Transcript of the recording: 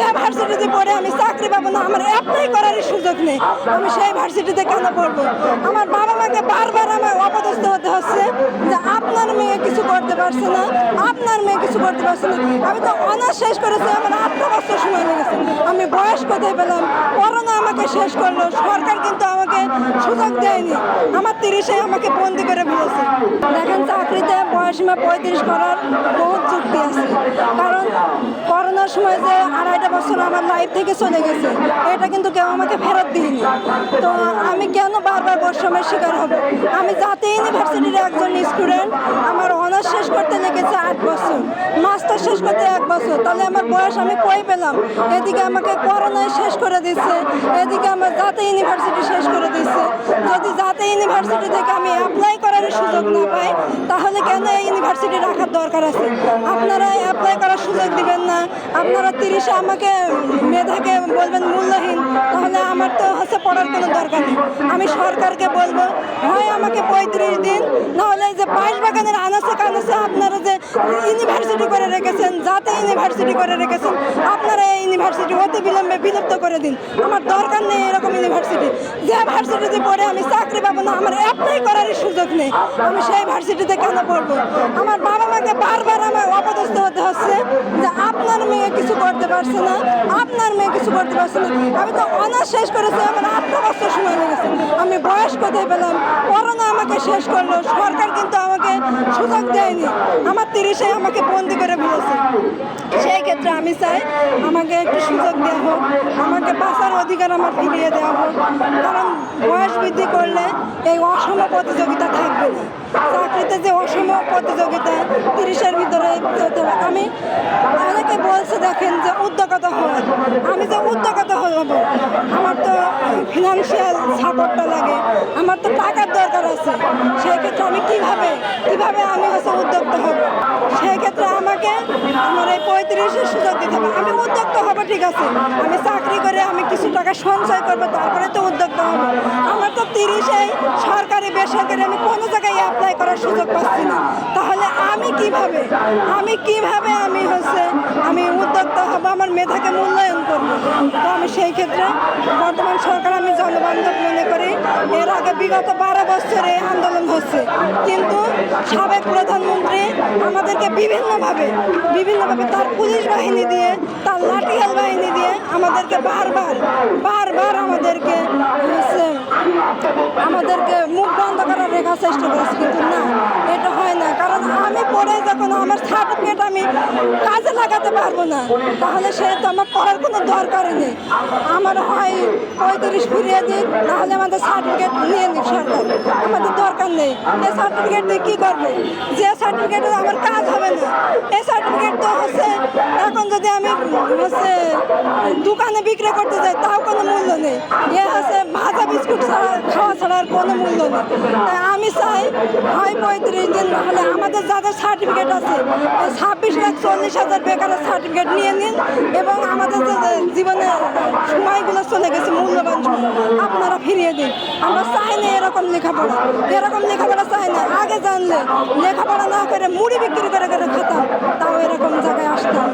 যে ভার্সিটিতে পড়ে আমি চাকরি পাবো না, আমার অ্যাপ্লাই করারই সুযোগ নেই। আমি সেই ভার্সিটিতে কেন পড়ব? আমার বাবা মাকে বারবার আমার অপদস্থ হতে হচ্ছে যে আপনার মেয়ে কিছু করতে পারছে না, আপনার মেয়ে কিছু করতে পারছে না। আমি তো অনার্স শেষ করেছি, আমার আটটা বছর সময় লেগেছে। আমি বয়স কোথায় পেলাম? করোনা আমাকে শেষ করল, সরকার কিন্তু আমাকে সুযোগ দেয়নি। আমার তিরিশে আমাকে বন্দি করে ফেলেছে। দেখেন, চাকরিতে বয়সীমা পঁয়ত্রিশ করার বহুত যুক্তি আছে। কারণ সময় যে আড়াইটা বছর আমার লাইফ থেকে চলে গেছে, এটা কিন্তু কেউ আমাকে ফেরত দিইনি তো আমি কেন বারবার বৈষম্যের শিকার হব? আমি জাতীয় ইউনিভার্সিটির একজন স্টুডেন্ট আমার অনার্স শেষ করতে লেগেছে আট বছর মাস্টার শেষ করতে এক বছর, তাহলে আমার বয়স আমি কই পেলাম? এদিকে আমাকে করোনায় শেষ করে দিচ্ছে এদিকে আমার জাতীয় ইউনিভার্সিটি শেষ করে দিচ্ছে যদি জাতীয় ইউনিভার্সিটি থেকে আমি অ্যাপ্লাই করার সুযোগ না পায়, তাহলে কেন এই ইউনিভার্সিটি রাখার দরকার আছে? আপনারা অ্যাপ্লাই করার সুযোগ দিবেন না। আপনারা তিরিশে আমাকে, মেধাকে বলবেন মূল্যহীন, তাহলে আমার তো হচ্ছে পড়ার কোনো দরকার নেই। আমি সরকারকে বলব হয় আমাকে পঁয়ত্রিশ দিন, নাহলে যে বাইশ বাগানের আনাচে কানাচে আপনারা যে ইউনিভার্সিটি করে রেখেছেন যাতে ইউনিভার্সিটি করে রেখেছেন, আপনারা এই ইউনিভার্সিটি অতি বিলম্বে বিলুপ্ত করে দিন। আমার দরকার নেই এরকম ইউনিভার্সিটি। যে ভার্সিটিতে পড়ে আমি চাকরি পাবো না, আমার অ্যাপ্লাই করারই সুযোগ নেই। আমি সেই ভার্সিটিতে কেন পড়ব? আমার বাবা মাকে বারবার আমার অপদস্থ হতে হচ্ছে যে আপনার মেয়ে কিছু করতে পারছে না, আপনার মেয়ে কিছু করতে পারছে না। আমি তো অনার্স শেষ করেছি, আমার আটটা বছর সময় লেগেছে। আমি বয়স কোথায় পেলাম? করোনা আমাকে শেষ করল। সরকার কিন্তু আমাকে সুযোগ দেয়নি। আমার তিরিশে আমাকে বন্দি করে ফেলেছে। সেই ক্ষেত্রে আমি চাই আমাকে একটু সুযোগ দেওয়া হোক, আমাকে বাঁচার অধিকার আমার ফিরিয়ে দেওয়া হোক। কারণ বয়স বৃদ্ধি করলে এই অসম প্রতিযোগিতা থাকবে না। চাকরিতে যে অসম প্রতিযোগিতা, তিরিশের ভিতরে আমি অনেকে বলছে দেখেন যে উদ্যোগতা হয়। আমি যে উদ্যোগতা হব ফিনান্সিয়াল সাপোর্টটা লাগে। আমার তো টাকার দরকার আছে। সেক্ষেত্রে আমি কীভাবে কীভাবে আমি হচ্ছে উদ্যোক্তা হব সেই ক্ষেত্রে আমাকে আমার সুযোগ দিতে হবে। আমি উদ্যোক্তা হব, ঠিক আছে। আমি চাকরি করে আমি কিছু টাকা সঞ্চয় করব, তারপরে তো উদ্যোক্তা হব। আমার তো তিরিশে সরকারি বেসরকারি আমি কোনো জায়গায় অ্যাপ্লাই করার সুযোগ পাচ্ছি না। তাহলে আমি কীভাবে আমি কীভাবে আমি হচ্ছে, আমি উদ্যোক্তা হব, আমার মেধাকে মূল্যায়ন করব? তো আমি সেই ক্ষেত্রে বর্তমান সরকার, আমি জনবান্ধব এর আগে বিগত বারো বছরে আন্দোলন হচ্ছে। কিন্তু সাবেক প্রধানমন্ত্রী আমাদেরকে বিভিন্নভাবে বিভিন্নভাবে তার পুলিশ বাহিনী দিয়ে, তার লাঠিয়াল বাহিনী দিয়ে আমাদেরকে বারবার বারবার আমাদেরকে আমাদেরকে মুখ বন্ধ করার রেখা চেষ্টা করেছে। কিন্তু না, এটা হয় না। কারণ আমি পড়ে যখন আমার সার্টিফিকেট আমি কাজে লাগাতে পারব না, তাহলে সে তো আমার পড়ার কোনো দরকার নেই। আমার হয় পঁয়ত্রিশ ফিরিয়ে দিক, নাহলে আমাদের সার্টিফিকেট নিয়ে নিক সরকার। আমাদের দরকার নেই। এই সার্টিফিকেট দিয়ে কী করব? যে সার্টিফিকেটে আমার কাজ হবে না এই সার্টিফিকেট তো হচ্ছে, এখন যদি আমি হচ্ছে দোকানে বিক্রি করতে যাই, তাও কোনো মূল্য নেই। এ হচ্ছে ভাজা বিস্কুট ছাড়া, খাওয়া ছাড়া আর কোনো মূল্য নেই। আমি চাই, হয় পঁয়ত্রিশ দিন হলে আমাদের যাদের সার্টিফিকেট আছে। ছাব্বিশ লাখ চল্লিশ হাজার বেকারের সার্টিফিকেট নিয়ে নিন এবং আমাদের যে জীবনে সময়গুলো চলে গেছে, মূল্যবান আপনারা ফিরিয়ে দিন। আমরা চাই না এরকম লেখাপড়া। এরকম লেখাপড়া চাই না। আগে জানলে লেখাপড়া না করে মুড়ি বিক্রি করে করে খেতাম, তাও এরকম জায়গায় আসতাম